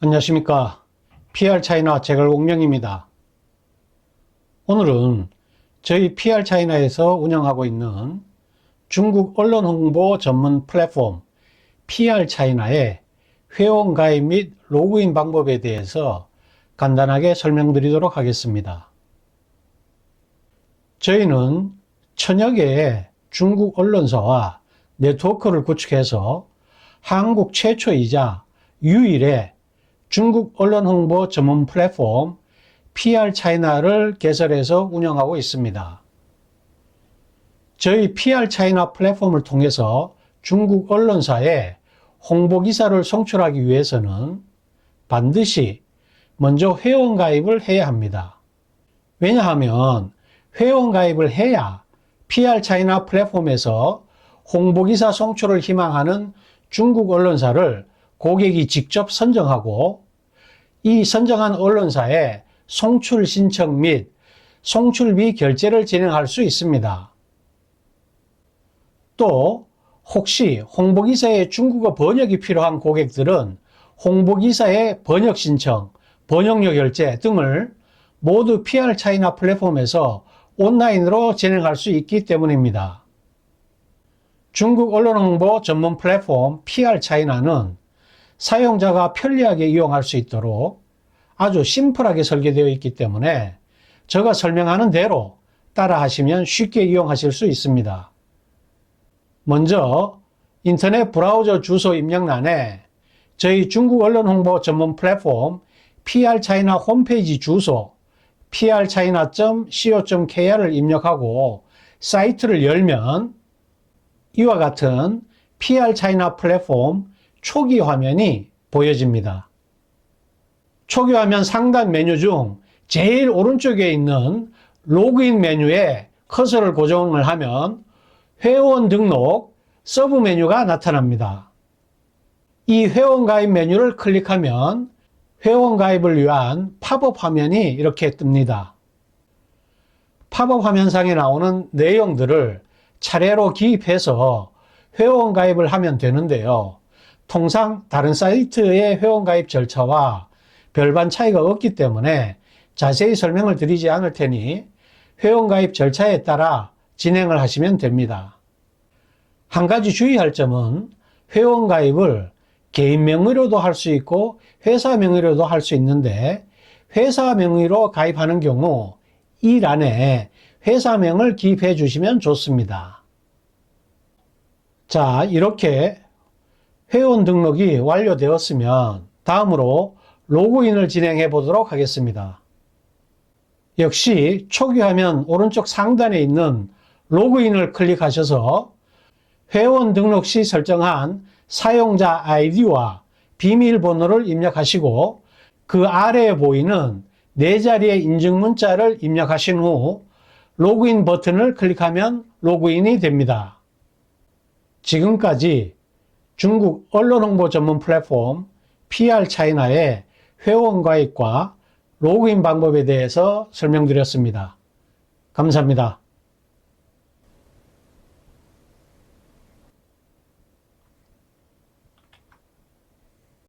안녕하십니까. PR 차이나 제갈공명입니다. 오늘은 저희 PR 차이나에서 운영하고 있는 중국 언론 홍보 전문 플랫폼 PR 차이나의 회원 가입 및 로그인 방법에 대해서 간단하게 설명드리도록 하겠습니다. 저희는 천여 개의 중국 언론사와 네트워크를 구축해서 한국 최초이자 유일의 중국 언론 홍보 전문 플랫폼 PR 차이나를 개설해서 운영하고 있습니다. 저희 PR 차이나 플랫폼을 통해서 중국 언론사에 홍보 기사를 송출하기 위해서는 반드시 먼저 회원 가입을 해야 합니다. 왜냐하면 회원 가입을 해야 PR 차이나 플랫폼에서 홍보 기사 송출을 희망하는 중국 언론사를 고객이 직접 선정하고 이 선정한 언론사에 송출 신청 및 송출비 결제를 진행할 수 있습니다. 또 혹시 홍보기사의 중국어 번역이 필요한 고객들은 홍보기사의 번역 신청, 번역료 결제 등을 모두 PR 차이나 플랫폼에서 온라인으로 진행할 수 있기 때문입니다. 중국 언론 홍보 전문 플랫폼 PR 차이나는 사용자가 편리하게 이용할 수 있도록 아주 심플하게 설계되어 있기 때문에 제가 설명하는 대로 따라 하시면 쉽게 이용하실 수 있습니다. 먼저 인터넷 브라우저 주소 입력란에 저희 중국 언론 홍보 전문 플랫폼 PR 차이나 홈페이지 주소 prchina.co.kr을 입력하고 사이트를 열면 이와 같은 PR 차이나 플랫폼 초기 화면이 보여집니다. 초기 화면 상단 메뉴 중 제일 오른쪽에 있는 로그인 메뉴에 커서를 고정을 하면 회원 등록 서브 메뉴가 나타납니다. 이 회원 가입 메뉴를 클릭하면 회원 가입을 위한 팝업 화면이 이렇게 뜹니다. 팝업 화면상에 나오는 내용들을 차례로 기입해서 회원 가입을 하면 되는데요. 통상 다른 사이트의 회원 가입 절차와 별반 차이가 없기 때문에 자세히 설명을 드리지 않을 테니 회원 가입 절차에 따라 진행을 하시면 됩니다. 한 가지 주의할 점은 회원 가입을 개인 명의로도 할 수 있고 회사 명의로도 할 수 있는데 회사 명의로 가입하는 경우 이 란에 회사명을 기입해 주시면 좋습니다. 자, 이렇게 회원 등록이 완료되었으면 다음으로 로그인을 진행해 보도록 하겠습니다. 역시 초기 화면 오른쪽 상단에 있는 로그인을 클릭하셔서 회원 등록 시 설정한 사용자 아이디와 비밀번호를 입력하시고 그 아래에 보이는 네 자리의 인증 문자를 입력하신 후 로그인 버튼을 클릭하면 로그인이 됩니다. 지금까지 중국 언론 홍보 전문 플랫폼 PR 차이나의 회원 가입과 로그인 방법에 대해서 설명드렸습니다. 감사합니다.